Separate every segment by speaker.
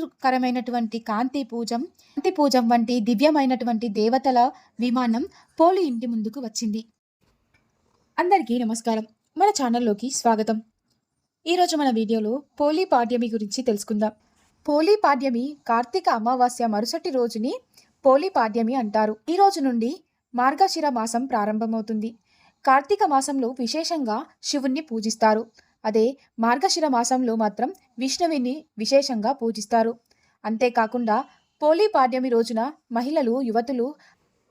Speaker 1: కరమైనటువంటి కాంతి పూజం కాంతి పూజం వంటి దివ్యమైనటువంటి దేవతల విమానం పోలి ఇంటి ముందుకు వచ్చింది. అందరికీ నమస్కారం. మన ఛానల్లోకి స్వాగతం. ఈరోజు మన వీడియోలో పోలీ పాడ్యమి గురించి తెలుసుకుందాం. పోలీ పాడ్యమి కార్తీక అమావాస్య మరుసటి రోజుని పోలీ పాడ్యమి అంటారు. ఈ రోజు నుండి మార్గశిర మాసం ప్రారంభమవుతుంది. కార్తీక మాసంలో విశేషంగా శివుణ్ణి పూజిస్తారు. అదే మార్గశిర మాసంలో మాత్రం విష్ణువిని విశేషంగా పూజిస్తారు. అంతేకాకుండా పోలీ పాడ్యమి రోజున మహిళలు యువతులు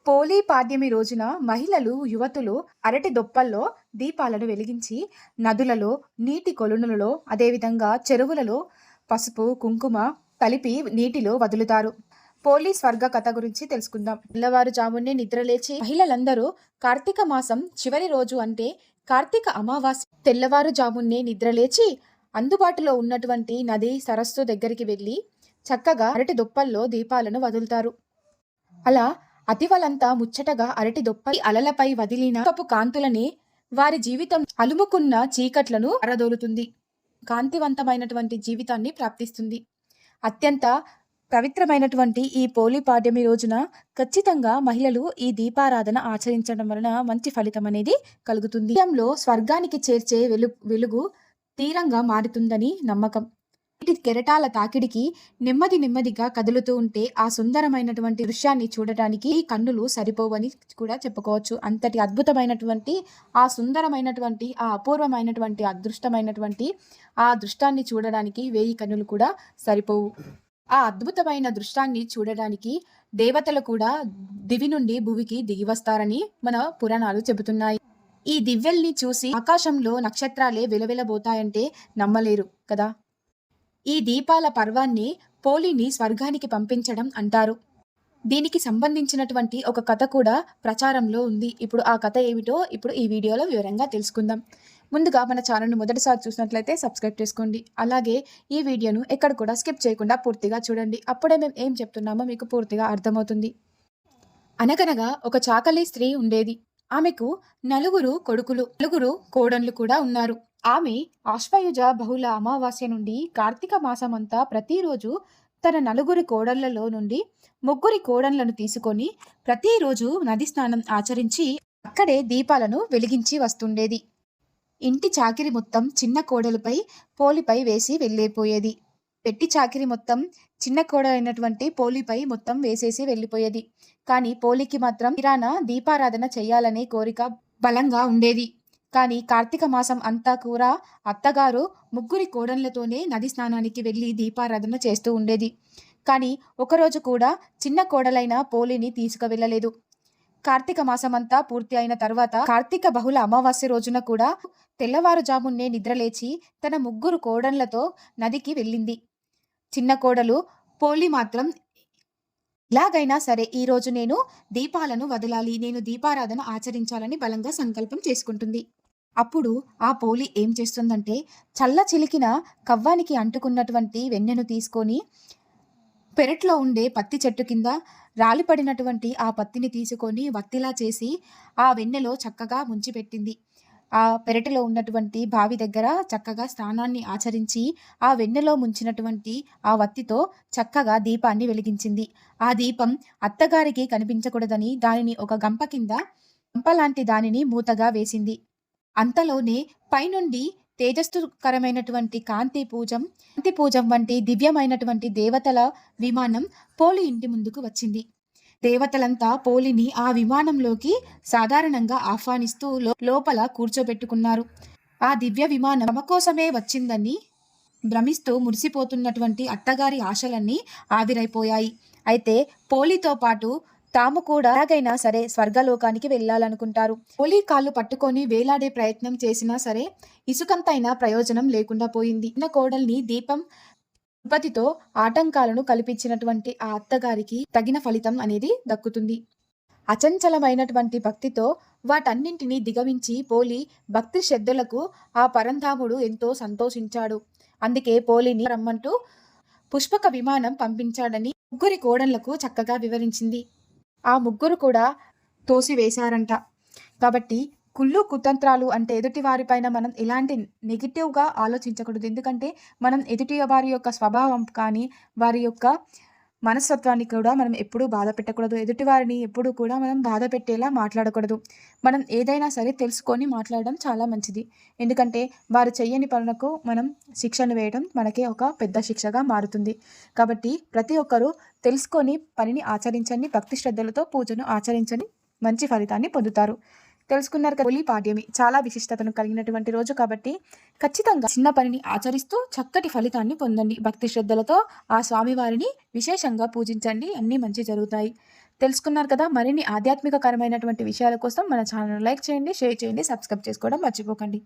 Speaker 1: పోలీ పాడ్యమి రోజున మహిళలు యువతులు అరటి దొప్పల్లో దీపాలను వెలిగించి నదులలో నీటి కొలునులలో అదేవిధంగా చెరువులలో పసుపు కుంకుమ కలిపి నీటిలో వదులుతారు. పోలీస్ స్వర్గ కథ గురించి తెలుసుకుందాం. తెల్లవారుజామునే నిద్రలేచి మహిళలందరూ కార్తీక మాసం చివరి రోజు అంటే కార్తీక అమావాస్య. తెల్లవారుజామునే నిద్రలేచి అందుబాటులో ఉన్నటువంటి నది సరస్సు దగ్గరికి వెళ్ళి చక్కగా అరటి దొప్పల్లో దీపాలను వదులుతారు. అలా అతివలంతా ముచ్చటగా అరటి దొప్ప అలలపై వదిలిన కపు కాంతులని వారి జీవితం అలుముకున్న చీకట్లను అరదోలుతుంది. కాంతివంతమైనటువంటి జీవితాన్ని ప్రాప్తిస్తుంది. అత్యంత పవిత్రమైనటువంటి ఈ పోలి పాడ్యమి రోజున ఖచ్చితంగా మహిళలు ఈ దీపారాధన ఆచరించడం వలన మంచి ఫలితం అనేది కలుగుతుంది. లో స్వర్గానికి చేర్చే వెలు వెలుగు తీరంగా మారుతుందని నమ్మకం. వీటి కెరటాల తాకిడికి నెమ్మది నెమ్మదిగా కదులుతూ ఉంటే ఆ సుందరమైనటువంటి దృశ్యాన్ని చూడటానికి ఈ కన్నులు సరిపోవని కూడా చెప్పుకోవచ్చు. అంతటి అద్భుతమైనటువంటి ఆ సుందరమైనటువంటి ఆ అపూర్వమైనటువంటి అదృష్టమైనటువంటి ఆ దృష్టాన్ని చూడడానికి వేయి కన్నులు కూడా సరిపోవు. ఆ అద్భుతమైన దృష్టాన్ని చూడడానికి దేవతలు కూడా దివి నుండి భూమికి దిగి వస్తారని మన పురాణాలు చెబుతున్నాయి. ఈ దివ్యల్ని చూసి ఆకాశంలో నక్షత్రాలే వెలవెలబోతాయంటే నమ్మలేరు కదా. ఈ దీపాల పర్వాన్ని పోలిని స్వర్గానికి పంపించడం అంటారు. దీనికి సంబంధించినటువంటి ఒక కథ కూడా ప్రచారంలో ఉంది. ఇప్పుడు ఆ కథ ఏమిటో ఇప్పుడు ఈ వీడియోలో వివరంగా తెలుసుకుందాం. ముందుగా మన ఛానల్ను మొదటిసారి చూసినట్లయితే సబ్స్క్రైబ్ చేసుకోండి. అలాగే ఈ వీడియోను ఎక్కడ కూడా స్కిప్ చేయకుండా పూర్తిగా చూడండి. అప్పుడే మేము ఏం చెప్తున్నామో మీకు పూర్తిగా అర్థమవుతుంది. అనగనగా ఒక చాకలి స్త్రీ ఉండేది. ఆమెకు నలుగురు కొడుకులు నలుగురు కోడన్లు కూడా ఉన్నారు. ఆమె ఆశ్వయుజ బహుళ అమావాస్య నుండి కార్తీక మాసమంతా ప్రతిరోజు తన నలుగురి కోడళ్ళలో నుండి ముగ్గురి కోడన్లను తీసుకొని ప్రతిరోజు నది స్నానం ఆచరించి అక్కడే దీపాలను వెలిగించి వస్తుండేది. ఇంటి చాకిరి మొత్తం చిన్న కోడలుపై పోలిపై వేసి వెళ్ళిపోయేది. పెట్టి చాకిరి మొత్తం చిన్న కోడలైనటువంటి పోలిపై మొత్తం వేసేసి వెళ్ళిపోయేది. కానీ పోలికి మాత్రం కిరాణ దీపారాధన చేయాలనే కోరిక బలంగా ఉండేది. కానీ కార్తీక మాసం అంతా కూడా అత్తగారు ముగ్గురి కోడన్లతోనే నది స్నానానికి వెళ్ళి దీపారాధన చేస్తూ ఉండేది. కానీ ఒకరోజు కూడా చిన్న కోడలైన పోలిని తీసుకువెళ్ళలేదు. కార్తీక మాసమంతా పూర్తి అయిన తర్వాత కార్తీక బహుళ అమావాస్య రోజున కూడా తెల్లవారుజామున్నే నిద్రలేచి తన ముగ్గురు కోడన్లతో నదికి వెళ్ళింది. చిన్న కోడలు పోలి మాత్రం ఎలాగైనా సరే ఈ రోజు నేను దీపాలను వదలాలి నేను దీపారాధన ఆచరించాలని బలంగా సంకల్పం చేసుకుంటుంది. అప్పుడు ఆ పోలి ఏం చేస్తుందంటే చల్ల చిలికిన కవ్వానికి అంటుకున్నటువంటి వెన్నెను తీసుకొని పెరట్లో ఉండే పత్తి చెట్టు కింద రాలిపడినటువంటి ఆ పత్తిని తీసుకొని వత్తిలా చేసి ఆ వెన్నెలో చక్కగా ముంచిపెట్టింది ఆ పెరటిలో ఉన్నటువంటి బావి దగ్గర చక్కగా స్నానాన్ని ఆచరించి ఆ వెన్నెలో ముంచినటువంటి ఆ వత్తితో చక్కగా దీపాన్ని వెలిగించింది. ఆ దీపం అత్తగారికి కనిపించకూడదని దానిని ఒక గంప కింద గంప లాంటి దానిని మూతగా వేసింది. అంతలోనే పైనుండి తేజస్సుకరమైనటువంటి కాంతి పూజం కాంతి పూజం వంటి దివ్యమైనటువంటి దేవతల విమానం పోలి ఇంటి ముందుకు వచ్చింది. దేవతలంతా పోలిని ఆ విమానంలోకి సాధారణంగా ఆహ్వానిస్తూ లోపల కూర్చోబెట్టుకున్నారు. ఆ దివ్య విమానం తమ కోసమే వచ్చిందని భ్రమిస్తూ మురిసిపోతున్నటువంటి అత్తగారి ఆశలన్నీ ఆవిరైపోయాయి. అయితే పోలితో పాటు తాము కూడా ఎలాగైనా సరే స్వర్గలోకానికి వెళ్ళాలనుకుంటారు. పోలీ కాళ్ళు పట్టుకొని వేలాడే ప్రయత్నం చేసినా సరే ఇసుకంతైనా ప్రయోజనం లేకుండా పోయింది. చిన్న కోడల్ని దీపం ఉపతితో ఆటంకాలను కల్పించినటువంటి ఆ అత్తగారికి తగిన ఫలితం అనేది దక్కుతుంది. అచంచలమైనటువంటి భక్తితో వాటన్నింటినీ దిగవించి పోలి భక్తి శ్రద్ధలకు ఆ పరంధాముడు ఎంతో సంతోషించాడు. అందుకే పోలిని రమ్మంటూ పుష్పక విమానం పంపించాడని ముగ్గురి కోడళ్ళకు చక్కగా వివరించింది. ఆ ముగ్గురు కూడా తోసివేశారంట. కాబట్టి కుళ్ళు కుతంత్రాలు అంటే ఎదుటి వారిపైన మనం ఎలాంటి నెగిటివ్గా ఆలోచించకూడదు. ఎందుకంటే మనం ఎదుటి వారి యొక్క స్వభావం కానీ వారి యొక్క మనస్తత్వాన్ని కూడా మనం ఎప్పుడూ బాధ పెట్టకూడదు. ఎదుటివారిని ఎప్పుడూ కూడా మనం బాధ పెట్టేలా మాట్లాడకూడదు. మనం ఏదైనా సరే తెలుసుకొని మాట్లాడడం చాలా మంచిది. ఎందుకంటే వారు చెయ్యని పనులకు మనం శిక్షను వేయడం మనకే ఒక పెద్ద శిక్షగా మారుతుంది. కాబట్టి ప్రతి ఒక్కరూ తెలుసుకొని పనిని ఆచరించండి. భక్తి శ్రద్ధలతో పూజను ఆచరించని మంచి ఫలితాన్ని పొందుతారు. తెలుసుకున్నారు కదా హోలీ పాడ్యమి చాలా విశిష్టతను కలిగినటువంటి రోజు కాబట్టి ఖచ్చితంగా చిన్న పనిని ఆచరిస్తూ చక్కటి ఫలితాన్ని పొందండి. భక్తి శ్రద్ధలతో ఆ స్వామివారిని విశేషంగా పూజించండి. అన్నీ మంచి జరుగుతాయి. తెలుసుకున్నారు కదా మరిన్ని ఆధ్యాత్మికకరమైనటువంటి విషయాల కోసం మన ఛానల్ లైక్ చేయండి షేర్ చేయండి సబ్స్క్రైబ్ చేసుకోవడం మర్చిపోకండి.